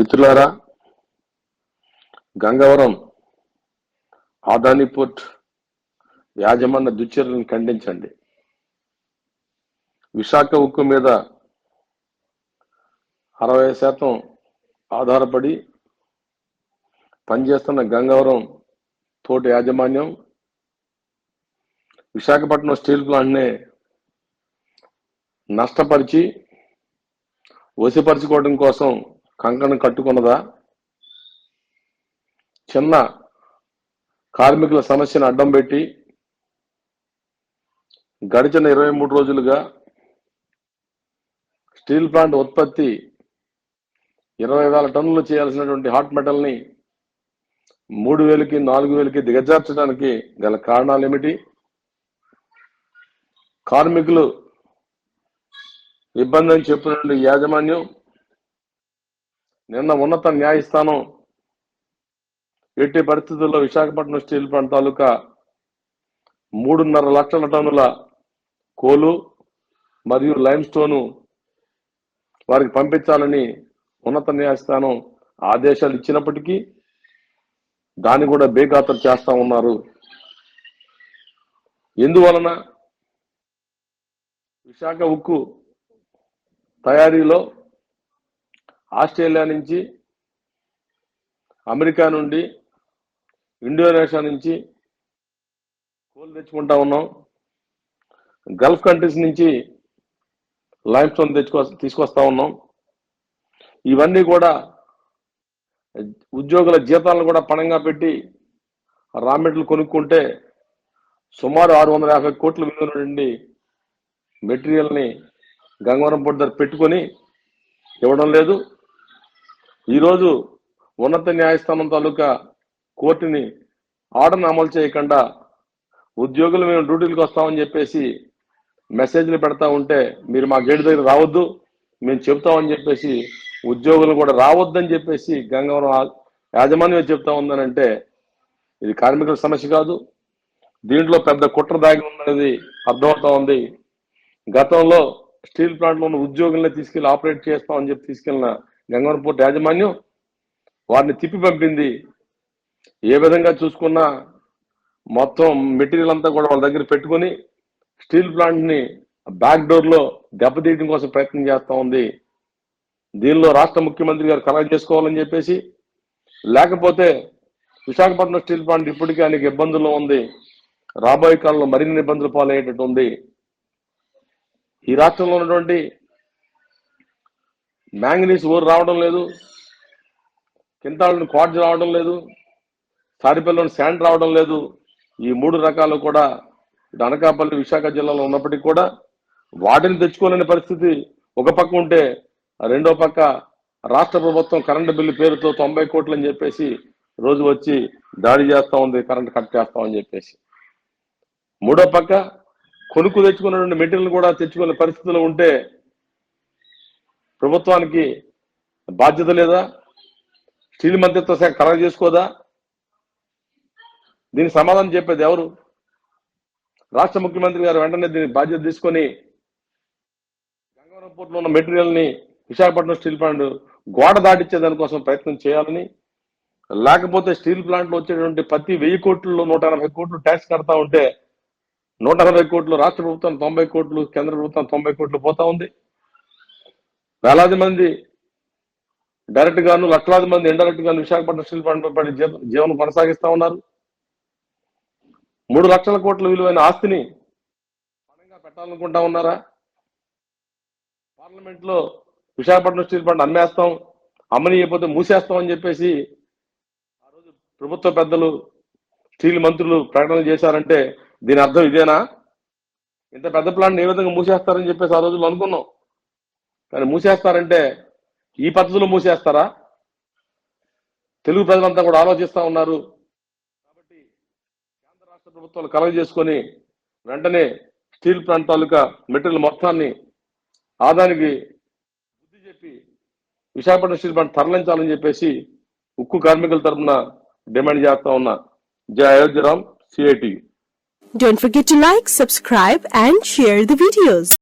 మిత్రులారా గంగవరం ఆదాని పోర్ట్ యాజమాన్య దుశ్చర్యలను ఖండించండి. విశాఖ ఉక్కు మీద అరవై శాతం ఆధారపడి పనిచేస్తున్న గంగవరం తోటి యాజమాన్యం విశాఖపట్నం స్టీల్ ప్లాంట్ని నష్టపరిచి వసిపరుచుకోవడం కోసం కంకణం కట్టుకున్నదా? చిన్న కార్మికుల సమస్యను అడ్డం పెట్టి గడిచిన ఇరవై మూడు రోజులుగా స్టీల్ ప్లాంట్ ఉత్పత్తి ఇరవై వేల టన్నులు చేయాల్సినటువంటి హాట్ మెటల్ని మూడు వేలకి నాలుగు వేలకి దిగజార్చడానికి గల కారణాలు ఏమిటి కార్మికులు ఇబ్బంది అని చెప్పినటువంటి యాజమాన్యం నిన్న ఉన్నత న్యాయస్థానం ఎట్టి పరిస్థితుల్లో విశాఖపట్నం స్టీల్ ప్లాంట్ తాలూకా మూడున్నర లక్షల టన్నుల కోలు మరియు లైమ్ స్టోను వారికి పంపించాలని ఉన్నత న్యాయస్థానం ఆదేశాలు ఇచ్చినప్పటికీ దాన్ని కూడా బేఖాతరు చేస్తా ఉన్నారు. ఎందువలన విశాఖ ఉక్కు తయారీలో ఆస్ట్రేలియా నుంచి అమెరికా నుండి ఇండోనేషియా నుంచి కోల్ తెచ్చుకుంటా ఉన్నాం. గల్ఫ్ కంట్రీస్ నుంచి లైమ్ స్టోన్ తెచ్చుకో తీసుకొస్తా ఉన్నాం. ఇవన్నీ కూడా ఉద్యోగుల జీతాలను కూడా పణంగా పెట్టి రా మెటీరియల్ కొనుక్కుంటే సుమారు ఆరు వందల యాభై కోట్ల విలువ నుండి మెటీరియల్ని గంగవరం పొడి దగ్గర పెట్టుకొని ఇవ్వడం లేదు. ఈరోజు ఉన్నత న్యాయస్థానం తాలూకా కోర్టుని ఆర్డర్ని అమలు చేయకుండా ఉద్యోగులు మేము డ్యూటీలకు వస్తామని చెప్పేసి మెసేజ్లు పెడతా ఉంటే మీరు మా గేటు దగ్గర రావద్దు మేము చెప్తామని చెప్పేసి ఉద్యోగులు కూడా రావద్దని చెప్పేసి గంగవరం యాజమాన్యం చెప్తా ఉందనంటే ఇది కార్మికుల సమస్య కాదు. దీంట్లో పెద్ద కుట్ర దాగి ఉందనేది అర్థమవుతా ఉంది. గతంలో స్టీల్ ప్లాంట్లో ఉన్న ఉద్యోగుల్ని తీసుకెళ్ళి ఆపరేట్ చేస్తామని చెప్పి తీసుకెళ్ళిన గంగవరం యాజమాన్యం వారిని తిప్పి పంపింది. ఏ విధంగా చూసుకున్నా మొత్తం మెటీరియల్ అంతా కూడా వాళ్ళ దగ్గర పెట్టుకొని స్టీల్ ప్లాంట్ని బ్యాక్ డోర్లో దెబ్బతీయడం కోసం ప్రయత్నం చేస్తూ ఉంది. దీనిలో రాష్ట్ర ముఖ్యమంత్రి గారు కలెక్ట్ చేసుకోవాలని చెప్పేసి లేకపోతే విశాఖపట్నం స్టీల్ ప్లాంట్ ఇప్పటికే అనేక ఇబ్బందుల్లో ఉంది. రాబోయే కాలంలో మరిన్ని ఇబ్బందులు పాలయ్యేటట్టు ఉంది. ఈ రాష్ట్రంలో ఉన్నటువంటి మ్యాంగనీస్ ఊరు రావడం లేదు. కింటాలను క్వాడ్జ్ రావడం లేదు. సారిపల్లిలోని శాండ్ రావడం లేదు. ఈ మూడు రకాలు కూడా ఇటు అనకాపల్లి విశాఖ జిల్లాలో ఉన్నప్పటికీ కూడా వాటిని తెచ్చుకోలేని పరిస్థితి ఒక పక్క ఉంటే రెండో పక్క రాష్ట్ర ప్రభుత్వం కరెంటు బిల్లు పేరుతో తొంభై కోట్లు అని చెప్పేసి రోజు వచ్చి దాడి చేస్తా ఉంది కరెంట్ కట్ చేస్తామని చెప్పేసి. మూడో పక్క కొనుక్కు తెచ్చుకున్నటువంటి మెటీరియల్ కూడా తెచ్చుకునే పరిస్థితులు ఉంటే ప్రభుత్వానికి బాధ్యత లేదా? స్టీల్ మంత్రిత్వ శాఖ కలెక్ట్ చేసుకోదా? దీనికి సమాధానం చెప్పేది ఎవరు? రాష్ట్ర ముఖ్యమంత్రి గారు వెంటనే దీని బాధ్యత తీసుకొని గంగవరం పోర్టులో ఉన్న మెటీరియల్ని విశాఖపట్నం స్టీల్ ప్లాంట్ గోడ దాటిచ్చే దానికోసం ప్రయత్నం చేయాలని లేకపోతే స్టీల్ ప్లాంట్లో వచ్చేటువంటి ప్రతి వెయ్యి కోట్లలో నూట ఎనభై కోట్లు ట్యాక్స్ కడతా ఉంటే నూట ఎనభై కోట్లు రాష్ట్ర ప్రభుత్వం తొంభై కోట్లు కేంద్ర ప్రభుత్వం తొంభై కోట్లు పోతా ఉంది. వేలాది మంది డైరెక్ట్ గాను లక్షలాది మంది ఇండైరెక్ట్ గాను విశాఖపట్నం స్టీల్ ప్లాంట్ పడి జీవనం కొనసాగిస్తా ఉన్నారు. మూడు లక్షల కోట్ల విలువైన ఆస్తిని పణంగా పెట్టాలనుకుంటా ఉన్నారా? పార్లమెంట్లో విశాఖపట్నం స్టీల్ ప్లాంట్ అమ్మేస్తాం అమ్మనీయకపోతే మూసేస్తాం అని చెప్పేసి ఆ రోజు ప్రభుత్వ పెద్దలు స్టీల్ మంత్రులు ప్రకటనలు చేశారంటే దీని అర్థం ఇదేనా? ఇంత పెద్ద ప్లాంట్ ఏ విధంగా మూసేస్తారని చెప్పేసి ఆ రోజుల్లో అనుకున్నాం. కానీ మూసేస్తారంటే ఈ పద్ధతిలో మూసేస్తారా? తెలుగు ప్రజలంతా కూడా ఆలోచిస్తూ ఉన్నారు. కాబట్టి కేంద్ర రాష్ట్ర ప్రభుత్వాలు కలగ చేసుకొని వెంటనే స్టీల్ ప్లాంట్ తాలూకా మెటీరియల్ మొత్తాన్ని ఆదానికి బుద్ధి చెప్పి విశాఖపట్నం స్టీల్ ప్లాంట్ తరలించాలని చెప్పేసి ఉక్కు కార్మికుల తరఫున డిమాండ్ చేస్తా ఉన్నా. Jaya Ayodhyaram CIT Don't forget to like, subscribe and share the videos.